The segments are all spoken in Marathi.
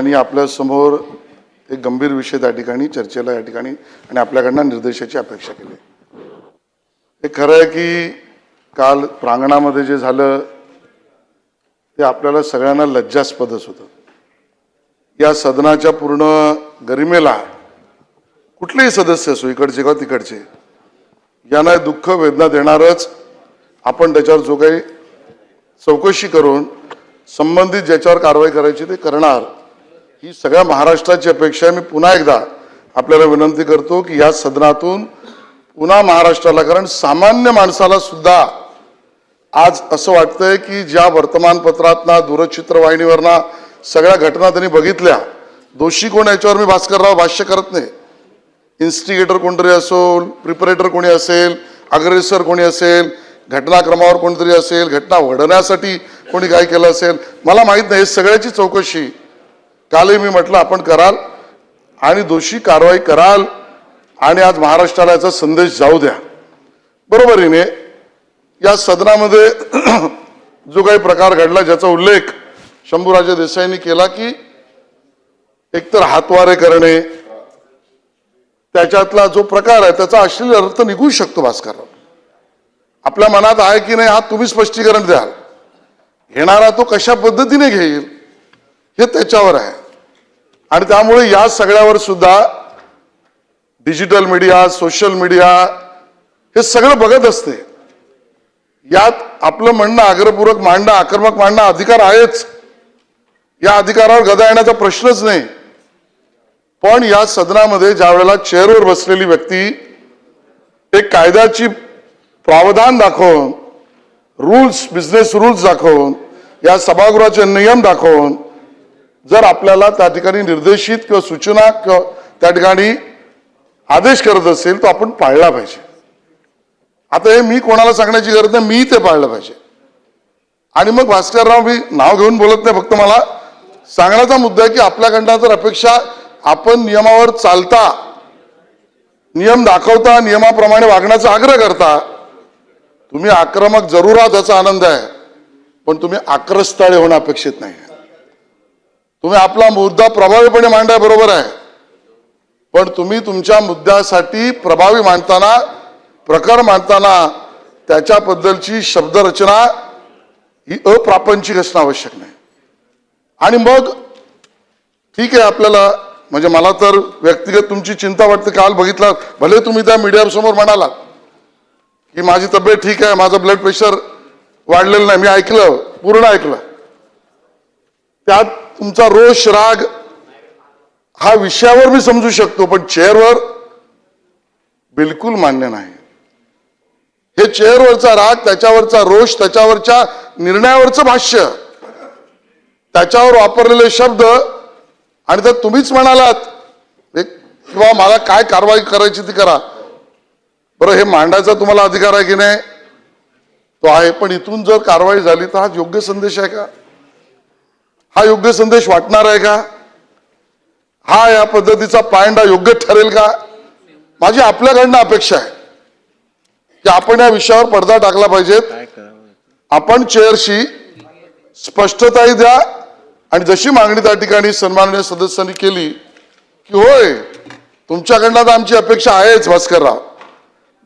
त्यांनी आपल्यासमोर एक गंभीर विषय त्या ठिकाणी चर्चेला या ठिकाणी आणि आपल्याकडनं निर्देशाची अपेक्षा केली. हे खरं आहे की काल प्रांगणामध्ये जे झालं ते आपल्याला सगळ्यांना लज्जास्पदच होतं. या सदनाच्या पूर्ण गरिमेला कुठलेही सदस्य असो इकडचे किंवा तिकडचे यांना दुःख वेदना देणारच आपण त्याच्यावर जो काही चौकशी करून संबंधित ज्याच्यावर कारवाई करायची ते करणार. ही सगळ्या महाराष्ट्राची अपेक्षा आहे. मी पुन्हा एकदा आपल्याला विनंती करतो की या सदनातून पुन्हा महाराष्ट्राला कारण सामान्य माणसाला सुद्धा आज असं वाटतंय की ज्या वर्तमानपत्रातना दूरचित्रवाहिनीवरना सगळ्या घटना त्यांनी बघितल्या दोषी कोण याच्यावर मी भास्करराव भाष्य करत नाही. इन्स्टिगेटर कोणतरी असो प्रिपरेटर कोणी असेल अग्रेसर कोणी असेल घटनाक्रमावर कोणतरी असेल घटना घडवण्यासाठी कोणी काय केलं असेल मला माहीत नाही. हे सगळ्याची चौकशी कालही मी म्हटलं आपण कराल आणि दोषी कारवाई कराल आणि आज महाराष्ट्राला याचा संदेश जाऊ द्या. बरोबरीने या सदनामध्ये जो काही प्रकार घडला ज्याचा उल्लेख शंभूराजे देसाईंनी केला की एकतर हातवारे करणे त्याच्यातला जो प्रकार आहे त्याचा अश्लील अर्थ निघू शकतो भास्कर आपल्या मनात आहे की नाही हा तुम्ही स्पष्टीकरण द्याल. घेणारा तो कशा पद्धतीने घेईल? हे त्याच्यावर आहे. आणि त्यामुळे या सगळ्यावर सुद्धा डिजिटल मीडिया सोशल मीडिया हे सगळं बघत असते. यात आपलं म्हणणं आग्रपूरक मांडणं आक्रमक मांडणं अधिकार आहेच. या अधिकारावर गदा येण्याचा प्रश्नच नाही. पण या सदनामध्ये ज्या वेळेला चेअरवर बसलेली व्यक्ती एक कायद्याची प्रावधान दाखवून रूल्स बिझनेस रूल्स दाखवून या सभागृहाचे नियम दाखवून जर आपल्याला त्या ठिकाणी निर्देशित किंवा सूचना किंवा त्या ठिकाणी आदेश करत असेल तो आपण पाळला पाहिजे. आता हे मी कोणाला सांगण्याची गरज नाही मी ते पाळलं पाहिजे. आणि मग भास्करराव मी नाव घेऊन बोलत नाही फक्त मला सांगण्याचा मुद्दा आहे की आपल्याकडनं जर अपेक्षा आपण नियमावर चालता नियम दाखवता नियमाप्रमाणे वागण्याचा आग्रह करता तुम्ही आक्रमक जरूर आहात याचा आनंद आहे. पण तुम्ही आक्रस्ताळे होणं अपेक्षित नाही. तुम्ही आपला मुद्दा प्रभावीपणे मांडाय बरोबर आहे. पण तुम्ही तुमच्या मुद्द्यासाठी प्रभावी मांडताना प्रकार मांडताना त्याच्याबद्दलची शब्दरचना ही अप्रापंचिक असणं आवश्यक नाही. आणि मग ठीक आहे आपल्याला म्हणजे मला तर व्यक्तिगत तुमची चिंता वाटते काल बघितला भले तुम्ही त्या मीडियासमोर म्हणालात की माझी तब्येत ठीक आहे माझं ब्लड प्रेशर वाढलेलं नाही मी ऐकलं पूर्ण ऐकलं. त्यात तुमचा रोष राग हा विषयावर मी समजू शकतो पण चेअरवर बिलकुल मान्य नाही. हे चेअरवरचा राग त्याच्यावरचा रोष त्याच्यावरच्या निर्णयावरचं भाष्य त्याच्यावर वापरलेले शब्द आणि तर तुम्हीच म्हणालात एक किंवा मला काय कारवाई करायची ती करा. बरं हे मांडायचा तुम्हाला अधिकार आहे की नाही? तो आहे पण इथून जर कारवाई झाली तर हा योग्य संदेश आहे का? हा योग्य संदेश वाटणार आहे का? हा या पद्धतीचा पायंडा योग्य ठरेल का? माझी आपल्याकडनं अपेक्षा आहे की आपण या विषयावर पडदा टाकला पाहिजेत. आपण चेअरशी स्पष्टताही द्या आणि जशी मागणी त्या ठिकाणी सन्माननीय सदस्यांनी केली की होय तुमच्याकडनं तर आमची अपेक्षा आहेच भास्करराव.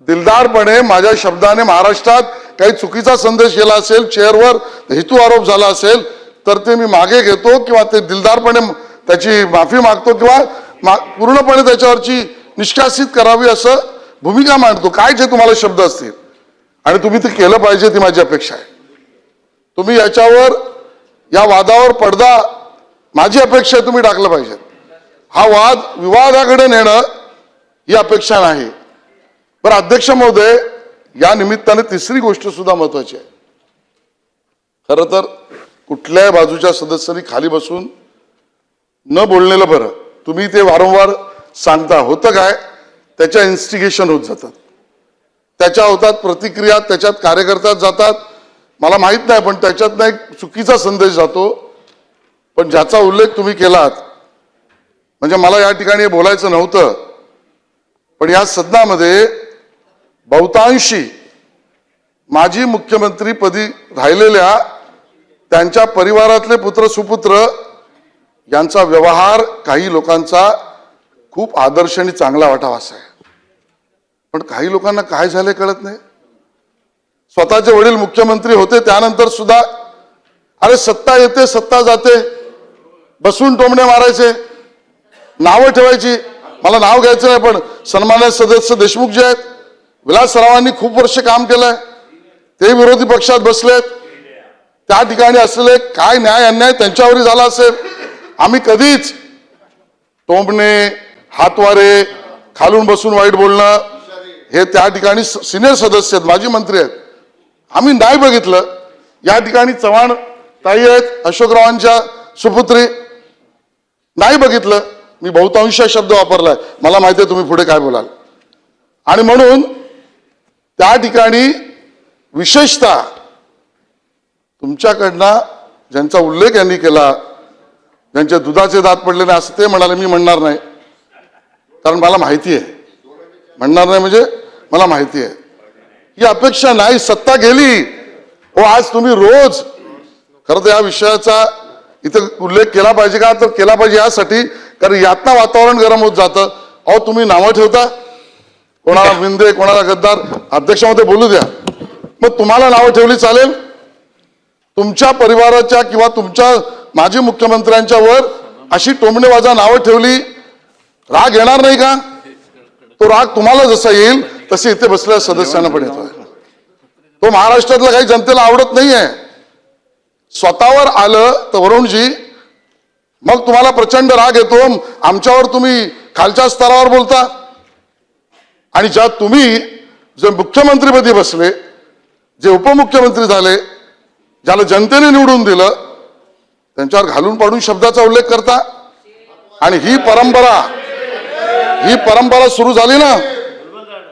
दिलदारपणे माझ्या शब्दाने महाराष्ट्रात काही चुकीचा संदेश गेला असेल चेअरवर हेतू आरोप झाला असेल तर ते मी मागे घेतो किंवा ते दिलदारपणे त्याची माफी मागतो किंवा मा पूर्णपणे त्याच्यावरची निष्कासित करावी असं भूमिका मांडतो. काय जे तुम्हाला शब्द असतील. आणि तुम्ही ते केलं पाहिजे ती माझी अपेक्षा आहे. तुम्ही याच्यावर या वादावर पडदा माझी अपेक्षा आहे तुम्ही टाकलं पाहिजे. हा वाद विवादाकडे नेणं ही अपेक्षा नाही. बरं अध्यक्ष महोदय या निमित्ताने तिसरी गोष्ट सुद्धा महत्वाची आहे. खरं तर कुठल्याही बाजूच्या सदस्यांनी खाली बसून न बोललेलं बरं. तुम्ही ते वारंवार सांगता. होतं काय? त्याच्या इन्स्टिगेशन होत जातात. त्याच्या होतात प्रतिक्रिया त्याच्यात कार्यकर्त्यात जातात. मला माहीत नाही पण त्याच्यातनं एक चुकीचा संदेश जातो. पण ज्याचा उल्लेख तुम्ही केलात म्हणजे मला या ठिकाणी बोलायचं नव्हतं पण या सदनामध्ये बहुतांशी माजी मुख्यमंत्रीपदी राहिलेल्या त्यांच्या परिवारातले पुत्र सुपुत्र यांचा व्यवहार काही लोकांचा खूप आदर्श आणि चांगला वाटावा असा आहे. पण काही लोकांना काय झाले कळत नाही. स्वतःचे वडील मुख्यमंत्री होते त्यानंतर सुद्धा अरे सत्ता येते सत्ता जाते बसून टोमणे मारायचे नावं ठेवायची. मला नाव घ्यायचं नाही पण सन्मान्य सदस्य देशमुख जे आहेत विलासरावांनी खूप वर्ष काम केलंय ते विरोधी पक्षात बसलेत. त्या ठिकाणी असलेले काय न्याय अन्याय त्यांच्यावरही झाला असेल. आम्ही कधीच टोमणे हातवारे खालून बसून वाईट बोलणं हे त्या ठिकाणी सिनियर सदस्य आहेत माजी मंत्री आहेत. आम्ही नाही बघितलं. या ठिकाणी चव्हाण ताई आहेत अशोकरावांच्या सुपुत्री. नाही बघितलं. मी बहुतांश शब्द वापरलाय. मला माहिती आहे तुम्ही पुढे काय बोलाल. आणि म्हणून त्या ठिकाणी विशेषतः तुमच्याकडनं ज्यांचा उल्लेख यांनी केला ज्यांचे दुधाचे दात पडलेले असं ते म्हणाले मी म्हणणार नाही. कारण मला माहिती आहे. म्हणणार नाही म्हणजे मला माहिती आहे. ही अपेक्षा नाही सत्ता गेली. हो आज तुम्ही रोज खरं तर या विषयाचा इथे उल्लेख केला पाहिजे का? तर केला पाहिजे यासाठी कारण यातनं वातावरण गरम होत जातं. अहो तुम्ही नावं ठेवता. कोणाला विंदे कोणाला गद्दार अध्यक्षामध्ये बोलू द्या. मग तुम्हाला नावं ठेवली चालेल. तुमच्या परिवाराच्या किंवा तुमच्या माजी मुख्यमंत्र्यांच्या वर अशी टोमणेवाजा नावं ठेवली. राग येणार नाही का? तो राग तुम्हाला जसा येईल तसे इथे बसलेल्या सदस्यांना पण येतोय. तो महाराष्ट्रातल्या काही जनतेला आवडत नाहीये. स्वतःवर आलं तर वरुणजी मग तुम्हाला प्रचंड राग येतो. आमच्यावर तुम्ही खालच्या स्तरावर बोलता. आणि ज्या तुम्ही जे मुख्यमंत्रीपदी बसले जे उपमुख्यमंत्री झाले ज्याला जनतेने निवडून दिलं त्यांच्यावर घालून पाडून शब्दाचा उल्लेख करता. आणि ही परंपरा ही परंपरा सुरू झाली ना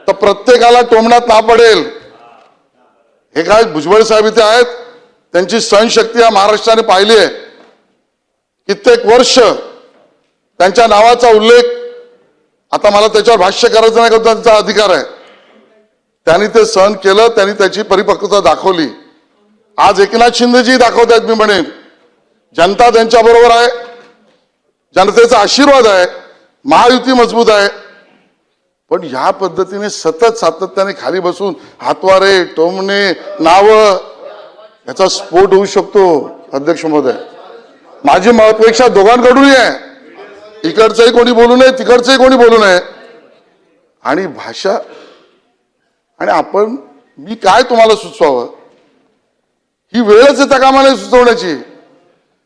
तर प्रत्येकाला टोमण्यात ना पडेल. हे काय भुजबळ साहेब इथे आहेत? त्यांची सहनशक्ती या महाराष्ट्राने पाहिली आहे. कित्येक वर्ष त्यांच्या नावाचा उल्लेख आता मला त्याच्यावर भाष्य करायचं नाही का त्यांचा अधिकार आहे. त्यांनी ते सहन केलं त्यांनी त्याची परिपक्वता दाखवली. आज एकनाथ शिंदेजी दाखवत आहेत मी म्हणेन. जनता त्यांच्या बरोबर आहे. जनतेचा आशीर्वाद आहे. महायुती मजबूत आहे. पण ह्या पद्धतीने सतत सातत्याने खाली बसून हातवारे टोमणे नाव याचा स्फोट होऊ शकतो अध्यक्ष महोदय. माझी अपेक्षा दोघांकडूनही आहे. इकडचंही कोणी बोलू नये तिकडचंही कोणी बोलू नये. आणि भाषा आणि आपण मी काय तुम्हाला सुचवावं? ही वेळच येता कामाला सुचवण्याची.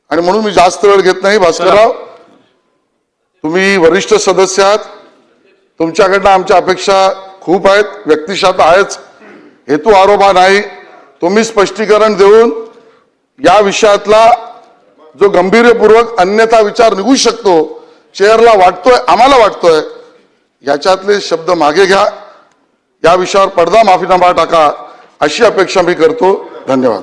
आणि म्हणून मी जास्त वेळ घेत नाही भास्करराव. तुम्ही वरिष्ठ सदस्य आहात. तुमच्याकडनं आमच्या अपेक्षा खूप आहेत व्यक्तिशात आहेच. हेतू आरोपा नाही. तुम्ही स्पष्टीकरण देऊन या विषयातला जो गंभीरपूर्वक अन्यथा विचार निघू शकतो चेअरला वाटतोय आम्हाला वाटतोय याच्यातले शब्द मागे घ्या. या विषयावर पडदा माफीनामा टाका. अशी अपेक्षा मी करतो. धन्यवाद.